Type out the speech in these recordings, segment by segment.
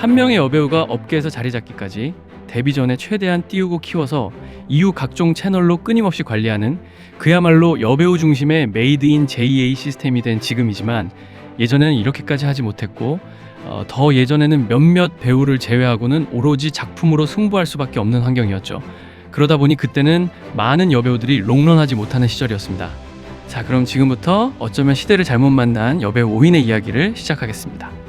한 명의 여배우가 업계에서 자리 잡기까지 데뷔 전에 최대한 띄우고 키워서 이후 각종 채널로 끊임없이 관리하는 그야말로 여배우 중심의 메이드 인 JA 시스템이 된 지금이지만 예전에는 이렇게까지 하지 못했고 어, 더 예전에는 몇몇 배우를 제외하고는 오로지 작품으로 승부할 수밖에 없는 환경이었죠. 그러다 보니 그때는 많은 여배우들이 롱런하지 못하는 시절이었습니다. 자, 그럼 지금부터 어쩌면 시대를 잘못 만난 여배우 5인의 이야기를 시작하겠습니다.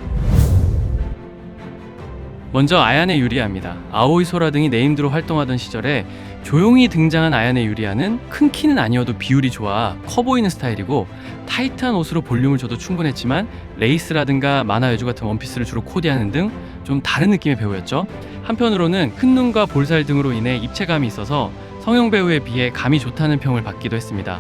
먼저 아야네 유리아입니다. 아오이 소라 등이 네임드로 활동하던 시절에 조용히 등장한 아야네 유리아는 큰 키는 아니어도 비율이 좋아 커 보이는 스타일이고 타이트한 옷으로 볼륨을 줘도 충분했지만 레이스라든가 만화 여주 같은 원피스를 주로 코디하는 등 좀 다른 느낌의 배우였죠. 한편으로는 큰 눈과 볼살 등으로 인해 입체감이 있어서 성형 배우에 비해 감이 좋다는 평을 받기도 했습니다.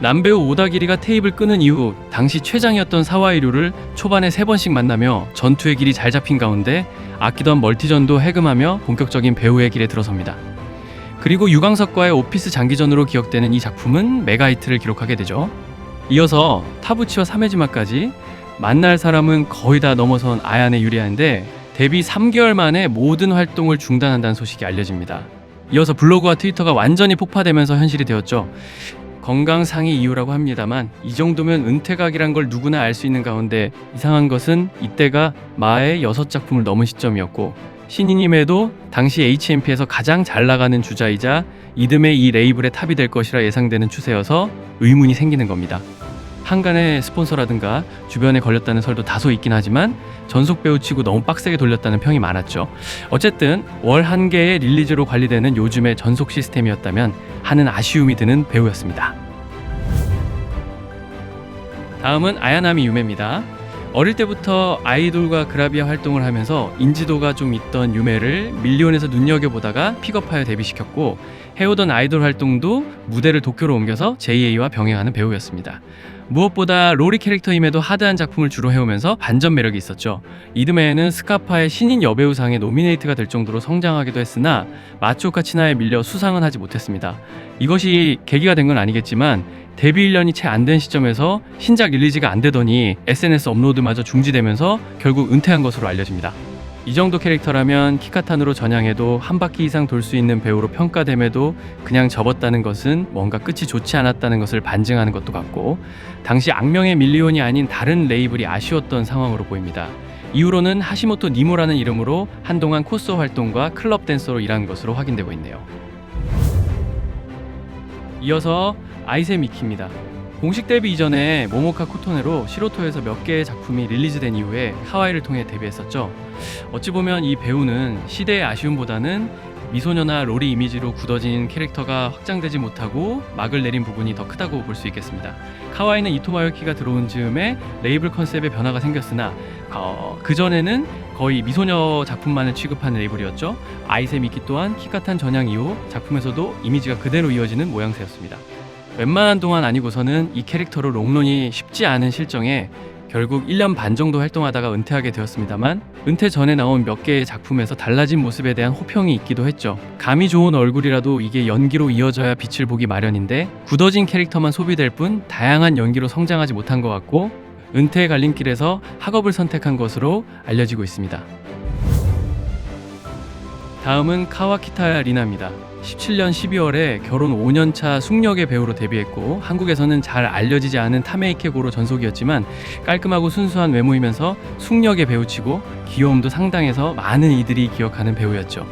남배우 오다기리가 테이블 끄는 이후 당시 최장이었던 사와이류를 초반에 세 번씩 만나며 전투의 길이 잘 잡힌 가운데 아끼던 멀티전도 해금하며 본격적인 배우의 길에 들어섭니다. 그리고 유광석과의 오피스 장기전으로 기억되는 이 작품은 메가히트를 기록하게 되죠. 이어서 타부치와 사메지마까지 만날 사람은 거의 다 넘어선 아얀의 유리아인데 데뷔 3개월 만에 모든 활동을 중단한다는 소식이 알려집니다. 이어서 블로그와 트위터가 완전히 폭파되면서 현실이 되었죠. 건강 상의 이유라고 합니다만 이 정도면 은퇴각이란 걸 누구나 알 수 있는 가운데 이상한 것은 이때가 마의 여섯 작품을 넘은 시점이었고 신인임에도 당시 HMP에서 가장 잘 나가는 주자이자 이듬해 이 레이블의 탑이 될 것이라 예상되는 추세여서 의문이 생기는 겁니다. 한간의 스폰서라든가 주변에 걸렸다는 설도 다소 있긴 하지만 전속 배우치고 너무 빡세게 돌렸다는 평이 많았죠. 어쨌든 월 한 개의 릴리즈로 관리되는 요즘의 전속 시스템이었다면 하는 아쉬움이 드는 배우였습니다. 다음은 아야나미 유메입니다. 어릴 때부터 아이돌과 그라비아 활동을 하면서 인지도가 좀 있던 유메를 밀리온에서 눈여겨보다가 픽업하여 데뷔시켰고 해오던 아이돌 활동도 무대를 도쿄로 옮겨서 JA와 병행하는 배우였습니다. 무엇보다 로리 캐릭터임에도 하드한 작품을 주로 해오면서 반전 매력이 있었죠. 이듬해에는 스카파의 신인 여배우상에 노미네이트가 될 정도로 성장하기도 했으나 마초카 치나에 밀려 수상은 하지 못했습니다. 이것이 계기가 된 건 아니겠지만 데뷔 1년이 채 안 된 시점에서 신작 릴리즈가 안 되더니 SNS 업로드마저 중지되면서 결국 은퇴한 것으로 알려집니다. 이 정도 캐릭터라면 키카탄으로 전향해도 한 바퀴 이상 돌 수 있는 배우로 평가됨에도 그냥 접었다는 것은 뭔가 끝이 좋지 않았다는 것을 반증하는 것도 같고 당시 악명의 밀리온이 아닌 다른 레이블이 아쉬웠던 상황으로 보입니다. 이후로는 하시모토 니모라는 이름으로 한동안 코스 활동과 클럽 댄서로 일한 것으로 확인되고 있네요. 이어서 아이세 미키입니다. 공식 데뷔 이전에 모모카 코토네로 시로토에서 몇 개의 작품이 릴리즈된 이후에 하와이를 통해 데뷔했었죠. 어찌 보면 이 배우는 시대의 아쉬움보다는 미소녀나 로리 이미지로 굳어진 캐릭터가 확장되지 못하고 막을 내린 부분이 더 크다고 볼 수 있겠습니다. 카와이는 이토마요키가 들어온 즈음에 레이블 컨셉에 변화가 생겼으나 어, 그 전에는 거의 미소녀 작품만을 취급하는 레이블이었죠. 아이세 미키 또한 키카탄 전향 이후 작품에서도 이미지가 그대로 이어지는 모양새였습니다. 웬만한 동안 아니고서는 이 캐릭터로 롱런이 쉽지 않은 실정에 결국 1년 반 정도 활동하다가 은퇴하게 되었습니다만 은퇴 전에 나온 몇 개의 작품에서 달라진 모습에 대한 호평이 있기도 했죠. 감이 좋은 얼굴이라도 이게 연기로 이어져야 빛을 보기 마련인데 굳어진 캐릭터만 소비될 뿐 다양한 연기로 성장하지 못한 것 같고 은퇴의 갈림길에서 학업을 선택한 것으로 알려지고 있습니다. 다음은 카와키타 리나입니다. 17년 12월에 결혼 5년차 숙녀계 배우로 데뷔했고 한국에서는 잘 알려지지 않은 타메이케고로 전속이었지만 깔끔하고 순수한 외모이면서 숙녀계 배우치고 귀여움도 상당해서 많은 이들이 기억하는 배우였죠.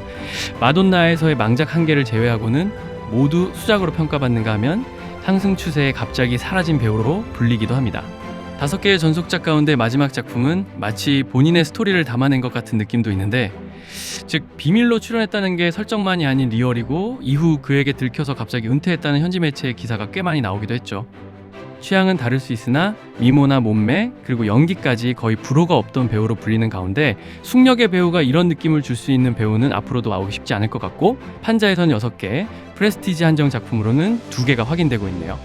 마돈나에서의 망작 한 개를 제외하고는 모두 수작으로 평가받는가 하면 상승 추세에 갑자기 사라진 배우로 불리기도 합니다. 다섯 개의 전속작 가운데 마지막 작품은 마치 본인의 스토리를 담아낸 것 같은 느낌도 있는데 즉 비밀로 출연했다는 게 설정만이 아닌 리얼이고 이후 그에게 들켜서 갑자기 은퇴했다는 현지 매체의 기사가 꽤 많이 나오기도 했죠. 취향은 다를 수 있으나 미모나 몸매 그리고 연기까지 거의 불호가 없던 배우로 불리는 가운데 숙력의 배우가 이런 느낌을 줄 수 있는 배우는 앞으로도 나오기 쉽지 않을 것 같고 판자에선 6개, 프레스티지 한정 작품으로는 2개가 확인되고 있네요.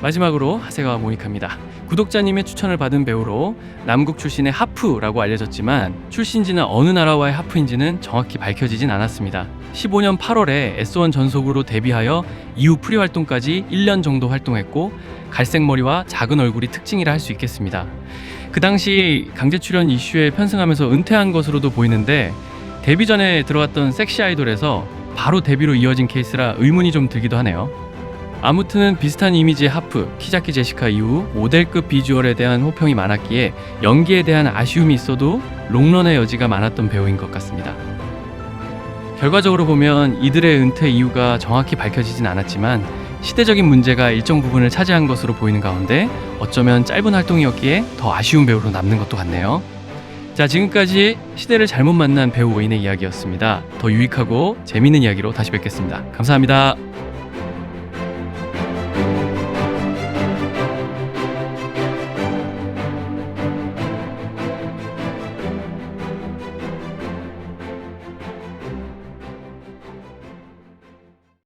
마지막으로 하세가와 모니카입니다. 구독자님의 추천을 받은 배우로 남국 출신의 하프라고 알려졌지만 출신지는 어느 나라와의 하프인지는 정확히 밝혀지진 않았습니다. 15년 8월에 S1 전속으로 데뷔하여 이후 프리 활동까지 1년 정도 활동했고 갈색 머리와 작은 얼굴이 특징이라 할 수 있겠습니다. 그 당시 강제 출연 이슈에 편승하면서 은퇴한 것으로도 보이는데 데뷔 전에 들어갔던 섹시 아이돌에서 바로 데뷔로 이어진 케이스라 의문이 좀 들기도 하네요. 아무튼 비슷한 이미지의 하프, 키자키 제시카 이후 모델급 비주얼에 대한 호평이 많았기에 연기에 대한 아쉬움이 있어도 롱런의 여지가 많았던 배우인 것 같습니다. 결과적으로 보면 이들의 은퇴 이유가 정확히 밝혀지진 않았지만 시대적인 문제가 일정 부분을 차지한 것으로 보이는 가운데 어쩌면 짧은 활동이었기에 더 아쉬운 배우로 남는 것도 같네요. 자, 지금까지 시대를 잘못 만난 배우 오인의 이야기였습니다. 더 유익하고 재미있는 이야기로 다시 뵙겠습니다. 감사합니다.